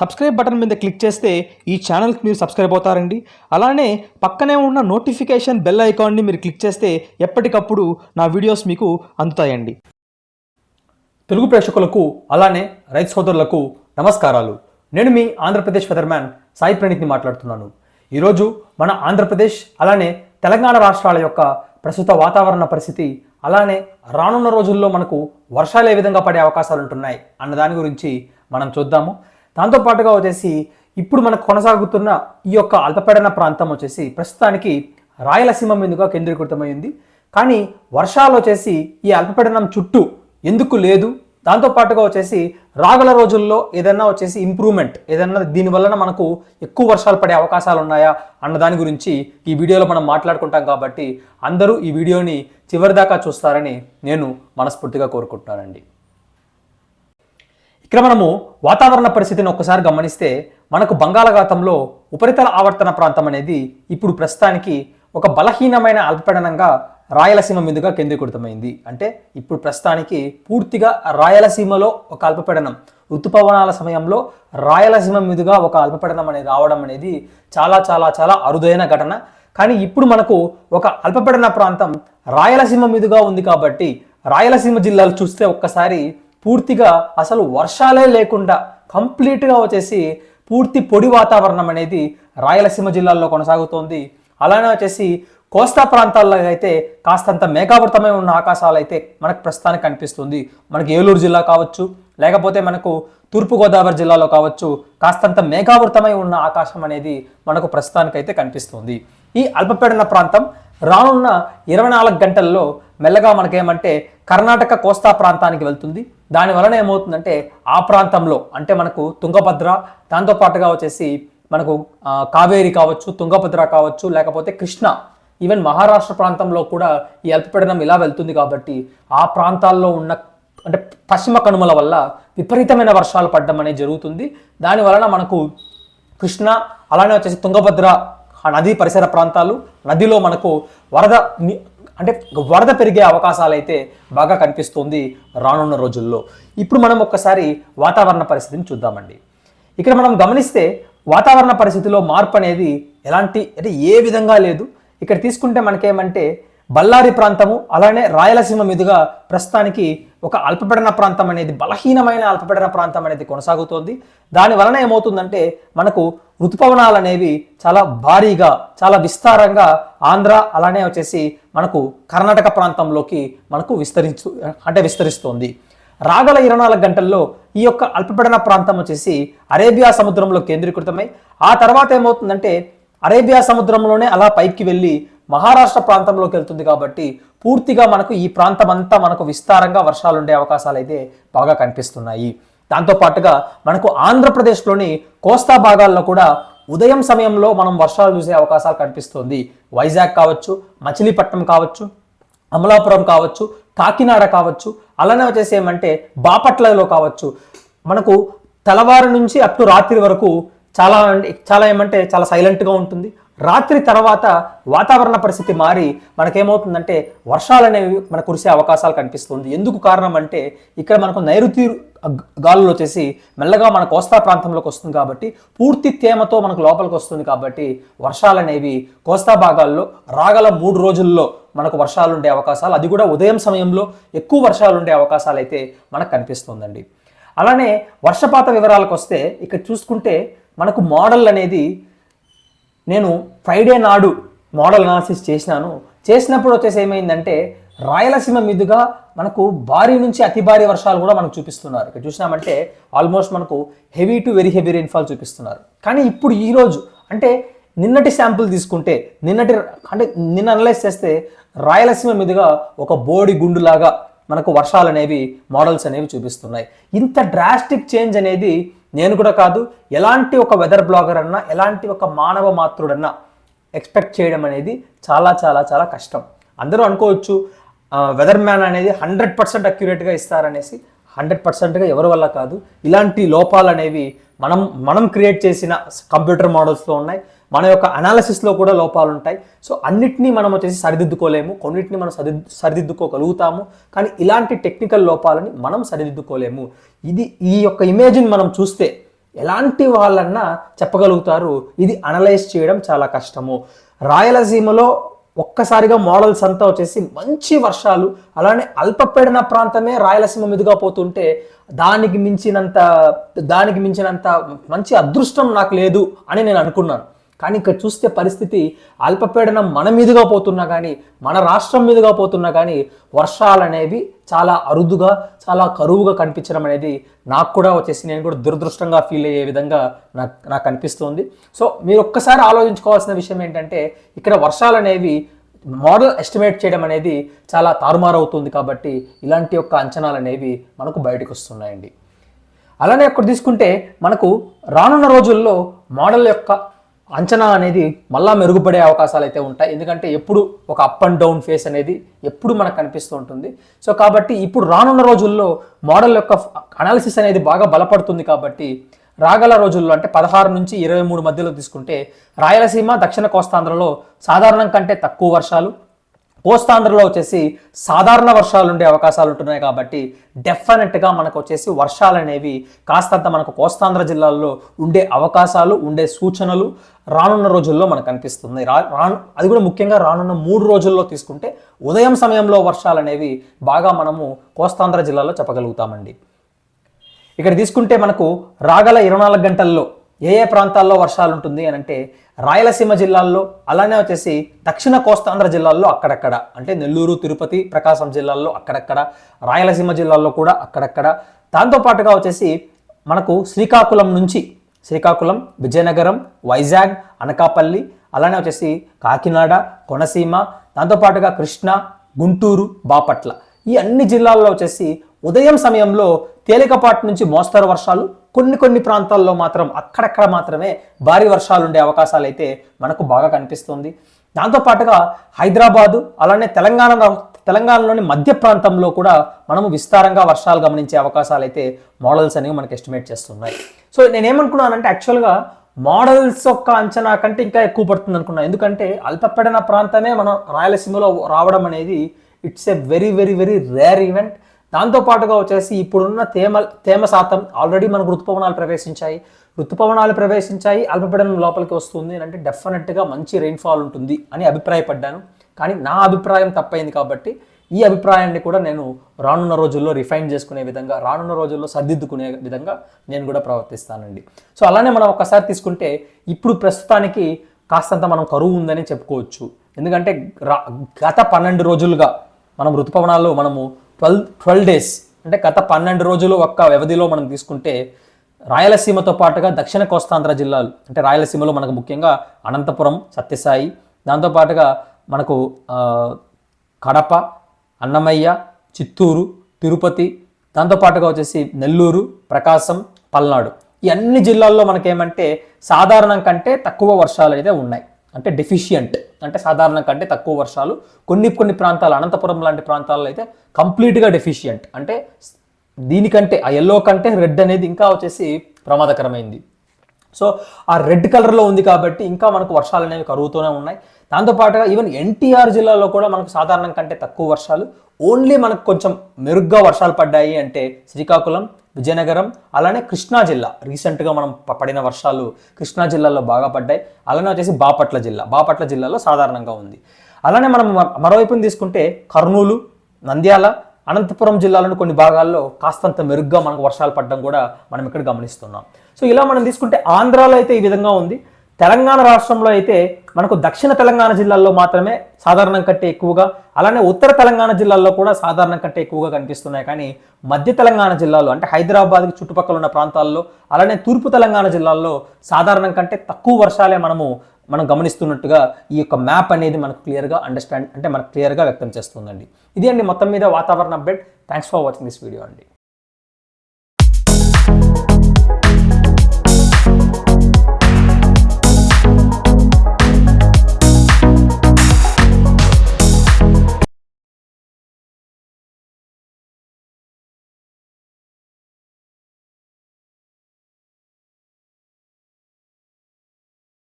Subscribe button మీద click చేస్తే ఈ ఛానల్కి మీరు సబ్స్క్రైబ్ అవుతారండి. అలానే పక్కనే ఉన్న నోటిఫికేషన్ బెల్ ఐకాన్ని మీరు క్లిక్ చేస్తే ఎప్పటికప్పుడు నా వీడియోస్ మీకు అందుతాయండి. తెలుగు ప్రేక్షకులకు అలానే రైతు సోదరులకు నమస్కారాలు. నేను మీ ఆంధ్రప్రదేశ్ ఫెదర్మ్యాన్ సాయి ప్రణీత్ని మాట్లాడుతున్నాను. ఈరోజు మన ఆంధ్రప్రదేశ్ అలానే తెలంగాణ రాష్ట్రాల యొక్క ప్రస్తుత వాతావరణ పరిస్థితి అలానే రానున్న రోజుల్లో మనకు వర్షాలు ఏ విధంగా పడే అవకాశాలు ఉంటున్నాయి అన్న దాని గురించి మనం చూద్దాము. దాంతోపాటుగా వచ్చేసి ఇప్పుడు మనకు కొనసాగుతున్న ఈ యొక్క అల్పపీడన ప్రాంతం వచ్చేసి ప్రస్తుతానికి రాయలసీమ మీదుగా కేంద్రీకృతమైంది. కానీ వర్షాలు వచ్చేసి ఈ అల్పపీడనం చుట్టూ ఎందుకు లేదు? దాంతోపాటుగా వచ్చేసి రాగల రోజుల్లో ఏదైనా వచ్చేసి ఇంప్రూవ్మెంట్ ఏదైనా దీనివలన మనకు ఎక్కువ వర్షాలు పడే అవకాశాలు ఉన్నాయా అన్న దాని గురించి ఈ వీడియోలో మనం మాట్లాడుకుంటాం కాబట్టి అందరూ ఈ వీడియోని చివరిదాకా చూస్తారని నేను మనస్ఫూర్తిగా కోరుకుంటున్నానండి. ఇక్కడ మనము వాతావరణ పరిస్థితిని ఒక్కసారి గమనిస్తే మనకు బంగాళాఖాతంలో ఉపరితల ఆవర్తన ప్రాంతం అనేది ఇప్పుడు ప్రస్తుతానికి ఒక బలహీనమైన అల్పపీడనంగా రాయలసీమ మీదుగా కేంద్రీకృతమైంది. అంటే ఇప్పుడు ప్రస్తుతానికి పూర్తిగా రాయలసీమలో ఒక అల్పపీడనం ఋతుపవనాల సమయంలో రాయలసీమ మీదుగా ఒక అల్పపీడనం అనేది రావడం అనేది చాలా చాలా చాలా అరుదైన ఘటన. కానీ ఇప్పుడు మనకు ఒక అల్పపీడన ప్రాంతం రాయలసీమ మీదుగా ఉంది కాబట్టి రాయలసీమ జిల్లాలు చూస్తే ఒక్కసారి పూర్తిగా అసలు వర్షాలే లేకుండా కంప్లీట్గా వచ్చేసి పూర్తి పొడి వాతావరణం అనేది రాయలసీమ జిల్లాల్లో కొనసాగుతోంది. అలానే వచ్చేసి కోస్తా ప్రాంతాల్లో అయితే కాస్తంత మేఘావృతమై ఉన్న ఆకాశాలు అయితే మనకు ప్రస్తుతానికి కనిపిస్తుంది. మనకి ఏలూరు జిల్లా కావచ్చు లేకపోతే మనకు తూర్పుగోదావరి జిల్లాలో కావచ్చు కాస్తంత మేఘావృతమై ఉన్న ఆకాశం అనేది మనకు ప్రస్తుతానికైతే కనిపిస్తుంది. ఈ అల్పపీడన ప్రాంతం రానున్న ఇరవై నాలుగు గంటల్లో మెల్లగా మనకేమంటే కర్ణాటక కోస్తా ప్రాంతానికి వెళ్తుంది. దాని వలన ఏమవుతుందంటే ఆ ప్రాంతంలో అంటే మనకు తుంగభద్ర దాంతోపాటుగా వచ్చేసి మనకు కావేరి కావచ్చు తుంగభద్ర కావచ్చు లేకపోతే కృష్ణ ఈవెన్ మహారాష్ట్ర ప్రాంతంలో కూడా ఈ అల్పపీడనం ఇలా వెళ్తుంది కాబట్టి ఆ ప్రాంతాల్లో ఉన్న అంటే పశ్చిమ కనుమల వల్ల విపరీతమైన వర్షాలు పడడం అనేది జరుగుతుంది. దాని వలన మనకు కృష్ణ అలానే వచ్చేసి తుంగభద్ర ఆ నదీ పరిసర ప్రాంతాలు నదిలో మనకు వరద అంటే వరద పెరిగే అవకాశాలు అయితే బాగా కనిపిస్తుంది రానున్న రోజుల్లో. ఇప్పుడు మనం ఒక్కసారి వాతావరణ పరిస్థితిని చూద్దామండి. ఇక్కడ మనం గమనిస్తే వాతావరణ పరిస్థితిలో మార్పు అనేది ఎలాంటి అంటే ఏ విధంగా లేదు. ఇక్కడ తీసుకుంటే మనకేమంటే బళ్ళారి ప్రాంతము అలానే రాయలసీమ మీదుగా ప్రస్తుతానికి ఒక అల్పపీడన ప్రాంతం అనేది బలహీనమైన అల్పపీడన ప్రాంతం అనేది కొనసాగుతోంది. దాని వలన ఏమవుతుందంటే మనకు ఋతుపవనాలు అనేవి చాలా భారీగా చాలా విస్తారంగా ఆంధ్ర అలానే వచ్చేసి మనకు కర్ణాటక ప్రాంతంలోకి మనకు విస్తరించు అంటే విస్తరిస్తోంది. రాగల ఇరవై నాలుగు గంటల్లో ఈ యొక్క అల్పపీడన ప్రాంతం వచ్చేసి అరేబియా సముద్రంలో కేంద్రీకృతమై ఆ తర్వాత ఏమవుతుందంటే అరేబియా సముద్రంలోనే అలా పైకి వెళ్ళి మహారాష్ట్ర ప్రాంతంలోకి వెళ్తుంది కాబట్టి పూర్తిగా మనకు ఈ ప్రాంతం అంతా మనకు విస్తారంగా వర్షాలు ఉండే అవకాశాలు అయితే బాగా కనిపిస్తున్నాయి. దాంతో పాటుగా మనకు ఆంధ్రప్రదేశ్లోని కోస్తా భాగాల్లో కూడా ఉదయం సమయంలో మనం వర్షాలు చూసే అవకాశాలు కనిపిస్తుంది. వైజాగ్ కావచ్చు మచిలీపట్నం కావచ్చు అమలాపురం కావచ్చు కాకినాడ కావచ్చు అలానే వచ్చేసి ఏమంటే బాపట్లలో కావచ్చు. మనకు తెల్లవారు నుంచి అప్ టు రాత్రి వరకు చాలా అంటే చాలా ఏమంటే చాలా సైలెంట్గా ఉంటుంది. రాత్రి తర్వాత వాతావరణ పరిస్థితి మారి మనకేమవుతుందంటే వర్షాలు అనేవి మనకు కురిసే అవకాశాలు కనిపిస్తుంది. ఎందుకు కారణం అంటే ఇక్కడ మనకు నైరుతి గాలులు వచ్చేసి మెల్లగా మన కోస్తా ప్రాంతంలోకి వస్తుంది కాబట్టి పూర్తి తేమతో మనకు లోపలికి వస్తుంది కాబట్టి వర్షాలు అనేవి కోస్తా భాగాల్లో రాగల మూడు రోజుల్లో మనకు వర్షాలు ఉండే అవకాశాలు అది కూడా ఉదయం సమయంలో ఎక్కువ వర్షాలు ఉండే అవకాశాలు అయితే మనకు కనిపిస్తుందండి. అలానే వర్షపాత వివరాలకు వస్తే ఇక్కడ చూసుకుంటే మనకు మోడల్ అనేది నేను ఫ్రైడే నాడు మోడల్ అనాలిసిస్ చేసినాను. చేసినప్పుడు వచ్చేసి ఏమైందంటే రాయలసీమ మీదుగా మనకు భారీ నుంచి అతి భారీ వర్షాలు కూడా మనకు చూపిస్తున్నారు. ఇక్కడ చూసినామంటే ఆల్మోస్ట్ మనకు heavy to very heavy rainfall చూపిస్తున్నారు. కానీ ఇప్పుడు ఈరోజు అంటే నిన్నటి శాంపుల్ తీసుకుంటే నిన్నటి అంటే నిన్న అనలైజ్ చేస్తే రాయలసీమ మీదుగా ఒక బోడి గుండులాగా మనకు వర్షాలు అనేవి మోడల్స్ అనేవి చూపిస్తున్నాయి. ఇంత డ్రాస్టిక్ చేంజ్ అనేది నేను కూడా కాదు ఎలాంటి ఒక వెదర్ బ్లాగర్ అన్నా ఎలాంటి ఒక మానవ మాతృడన్నా ఎక్స్పెక్ట్ చేయడం అనేది చాలా చాలా చాలా కష్టం. అందరూ అనుకోవచ్చు వెదర్ మ్యాన్ అనేది హండ్రెడ్ పర్సెంట్ అక్యురేట్గా ఇస్తారనేసి హండ్రెడ్ పర్సెంట్గా ఎవరి వల్ల కాదు. ఇలాంటి లోపాలు అనేవి మనం మనం క్రియేట్ చేసిన కంప్యూటర్ మోడల్స్లో ఉన్నాయి. మన యొక్క అనాలసిస్లో కూడా లోపాలు ఉంటాయి సో అన్నిటినీ మనం వచ్చేసి సరిదిద్దుకోలేము. కొన్నిటిని మనం సరి సరిదిద్దుకోగలుగుతాము. కానీ ఇలాంటి టెక్నికల్ లోపాలని మనం సరిదిద్దుకోలేము. ఇది ఈ యొక్క ఇమేజ్ని మనం చూస్తే ఎలాంటి వాళ్ళన్నా చెప్పగలుగుతారు. ఇది అనలైజ్ చేయడం చాలా కష్టము. రాయలసీమలో ఒక్కసారిగా మోడల్స్ అంతా వచ్చేసి మంచి వర్షాలు అలానే అల్పపీడన ప్రాంతమే రాయలసీమ మీదుగా పోతుంటే దానికి మించినంత దానికి మించినంత మంచి అదృష్టం నాకు లేదు అని నేను అనుకున్నాను. కానీ ఇక్కడ చూస్తే పరిస్థితి అల్పపీడనం మన మీదుగా పోతున్నా కానీ మన రాష్ట్రం మీదుగా పోతున్నా కానీ వర్షాలు అనేవి చాలా అరుదుగా చాలా కరువుగా కనిపించడం అనేది నాకు కూడా వచ్చేసి నేను కూడా దురదృష్టంగా ఫీల్ అయ్యే విధంగా నాకు నాకు అనిపిస్తుంది. సో మీరు ఒక్కసారి ఆలోచించుకోవాల్సిన విషయం ఏంటంటే ఇక్కడ వర్షాలు అనేవి మోడల్ ఎస్టిమేట్ చేయడం అనేది చాలా తారుమారు అవుతుంది కాబట్టి ఇలాంటి యొక్క అంచనాలు అనేవి మనకు బయటకు వస్తున్నాయండి. అలానే అక్కడ తీసుకుంటే మనకు రానున్న రోజుల్లో మోడల్ యొక్క అంచనా అనేది మళ్ళా మెరుగుపడే అవకాశాలు అయితే ఉంటాయి. ఎందుకంటే ఎప్పుడు ఒక అప్ అండ్ డౌన్ ఫేస్ అనేది ఎప్పుడు మనకు కనిపిస్తూ ఉంటుంది. సో కాబట్టి ఇప్పుడు రానున్న రోజుల్లో మోడల్ యొక్క అనాలిసిస్ అనేది బాగా బలపడుతుంది కాబట్టి రాగల రోజుల్లో అంటే పదహారు నుంచి ఇరవై మూడు మధ్యలో తీసుకుంటే రాయలసీమ దక్షిణ కోస్తాంధ్రలో సాధారణం కంటే తక్కువ వర్షాలు కోస్తాంధ్రలో వచ్చేసి సాధారణ వర్షాలు ఉండే అవకాశాలు ఉంటున్నాయి కాబట్టి డెఫినెట్గా మనకు వచ్చేసి వర్షాలు అనేవి కాస్తంత మనకు కోస్తాంధ్ర జిల్లాల్లో ఉండే అవకాశాలు ఉండే సూచనలు రానున్న రోజుల్లో మనకు కనిపిస్తుంది. రా రాను అది కూడా ముఖ్యంగా రానున్న మూడు రోజుల్లో తీసుకుంటే ఉదయం సమయంలో వర్షాలు అనేవి బాగా మనము కోస్తాంధ్ర జిల్లాలో చెప్పగలుగుతామండి. ఇక్కడ తీసుకుంటే మనకు రాగల ఇరవై నాలుగు గంటల్లో ఏ ఏ ప్రాంతాల్లో వర్షాలు ఉంటుంది అని అంటే రాయలసీమ జిల్లాల్లో అలానే వచ్చేసి దక్షిణ కోస్తాంధ్ర జిల్లాల్లో అక్కడక్కడ. అంటే నెల్లూరు తిరుపతి ప్రకాశం జిల్లాల్లో అక్కడక్కడ రాయలసీమ జిల్లాల్లో కూడా అక్కడక్కడ. దాంతోపాటుగా వచ్చేసి మనకు శ్రీకాకుళం నుంచి శ్రీకాకుళం విజయనగరం వైజాగ్ అనకాపల్లి అలానే వచ్చేసి కాకినాడ కొనసీమ దాంతోపాటుగా కృష్ణ గుంటూరు బాపట్ల. ఈ అన్ని జిల్లాల్లో వచ్చేసి ఉదయం సమయంలో తేలికపాటి నుంచి మోస్తరు వర్షాలు కొన్ని కొన్ని ప్రాంతాల్లో మాత్రం అక్కడక్కడ మాత్రమే భారీ వర్షాలు ఉండే అవకాశాలు అయితే మనకు బాగా కనిపిస్తుంది. దాంతోపాటుగా హైదరాబాదు అలానే తెలంగాణ తెలంగాణలోని మధ్య ప్రాంతంలో కూడా మనము విస్తారంగా వర్షాలు గమనించే అవకాశాలు అయితే మోడల్స్ అనేవి మనకు ఎస్టిమేట్ చేస్తున్నాయి. సో నేనేమనుకున్నానంటే యాక్చువల్గా మోడల్స్ యొక్క అంచనా కంటే ఇంకా ఎక్కువ పడుతుంది అనుకున్నాను ఎందుకంటే అల్పపడిన ప్రాంతమే మనం రాయలసీమలో రావడం అనేది it's a very very very rare event. దాంతోపాటుగా వచ్చేసి ఇప్పుడున్న తేమ తేమ శాతం ఆల్రెడీ మనకు ఋతుపవనాలు ప్రవేశించాయి. ఋతుపవనాలు ప్రవేశించాయి అల్పపీడనం లోపలికి వస్తుంది అంటే డెఫినెట్గా మంచి రెయిన్ఫాల్ ఉంటుంది అని అభిప్రాయపడ్డాను. కానీ నా అభిప్రాయం తప్పైంది కాబట్టి ఈ అభిప్రాయాన్ని కూడా నేను రానున్న రోజుల్లో రిఫైన్ చేసుకునే విధంగా రానున్న రోజుల్లో సర్దిద్దుకునే విధంగా నేను కూడా ప్రవర్తిస్తానండి. సో అలానే మనం ఒకసారి తీసుకుంటే ఇప్పుడు ప్రస్తుతానికి కాస్తంత మనం కరువు ఉందని చెప్పుకోవచ్చు. ఎందుకంటే రా- గత పన్నెండు రోజులుగా మనం ఋతుపవనాల్లో మనము ట్వెల్వ్ ట్వెల్వ్ డేస్ అంటే గత పన్నెండు రోజులు ఒక్క వ్యవధిలో మనం తీసుకుంటే రాయలసీమతో పాటుగా దక్షిణ కోస్తాంధ్ర జిల్లాలు అంటే రాయలసీమలో మనకు ముఖ్యంగా అనంతపురం సత్యసాయి దాంతోపాటుగా మనకు కడప అన్నమయ్య చిత్తూరు తిరుపతి దాంతోపాటుగా వచ్చేసి నెల్లూరు ప్రకాశం పల్నాడు. ఈ అన్ని జిల్లాల్లో మనకేమంటే సాధారణం కంటే తక్కువ వర్షాలు అయితే ఉన్నాయి. అంటే డెఫిషియంట్ అంటే సాధారణ కంటే తక్కువ వర్షాలు. కొన్ని కొన్ని ప్రాంతాలు అనంతపురం లాంటి ప్రాంతాల్లో అయితే కంప్లీట్గా డెఫిషియంట్ అంటే దీనికంటే ఆ ఎల్లో కంటే రెడ్ అనేది ఇంకా వచ్చేసి ప్రమాదకరమైంది. సో ఆ రెడ్ కలర్లో ఉంది కాబట్టి ఇంకా మనకు వర్షాలు అనేవి కరుగుతూనే ఉన్నాయి. దాంతోపాటుగా ఈవెన్ ఎన్టీఆర్ జిల్లాలో కూడా మనకు సాధారణం కంటే తక్కువ వర్షాలు. ఓన్లీ మనకు కొంచెం మెరుగ్గా వర్షాలు పడ్డాయి అంటే శ్రీకాకుళం విజయనగరం అలానే కృష్ణా జిల్లా. రీసెంట్గా మనం పడిన వర్షాలు కృష్ణా జిల్లాలో బాగా పడ్డాయి. అలానే వచ్చేసి బాపట్ల జిల్లా. బాపట్ల జిల్లాలో సాధారణంగా ఉంది. అలానే మనం మరోవైపున తీసుకుంటే కర్నూలు నంద్యాల అనంతపురం జిల్లాలోని కొన్ని భాగాల్లో కాస్తంత మెరుగ్గా మనకు వర్షాలు పడడం కూడా మనం ఇక్కడ గమనిస్తున్నాం. సో ఇలా మనం తీసుకుంటే ఆంధ్రాలో అయితే ఈ విధంగా ఉంది. తెలంగాణ రాష్ట్రంలో అయితే మనకు దక్షిణ తెలంగాణ జిల్లాల్లో మాత్రమే సాధారణం కంటే ఎక్కువగా అలానే ఉత్తర తెలంగాణ జిల్లాల్లో కూడా సాధారణం కంటే ఎక్కువగా కనిపిస్తున్నాయి. కానీ మధ్య తెలంగాణ జిల్లాలో అంటే హైదరాబాద్కి చుట్టుపక్కల ఉన్న ప్రాంతాల్లో అలానే తూర్పు తెలంగాణ జిల్లాల్లో సాధారణం కంటే తక్కువ వర్షాలే మనము మనం గమనిస్తున్నట్టుగా ఈ యొక్క మ్యాప్ అనేది మనకు క్లియర్గా అండర్స్టాండ్ అంటే మనకు క్లియర్గా వ్యక్తం చేస్తుందండి. ఇది అండి మొత్తం మీద వాతావరణ update. Thanks for watching this video అండి.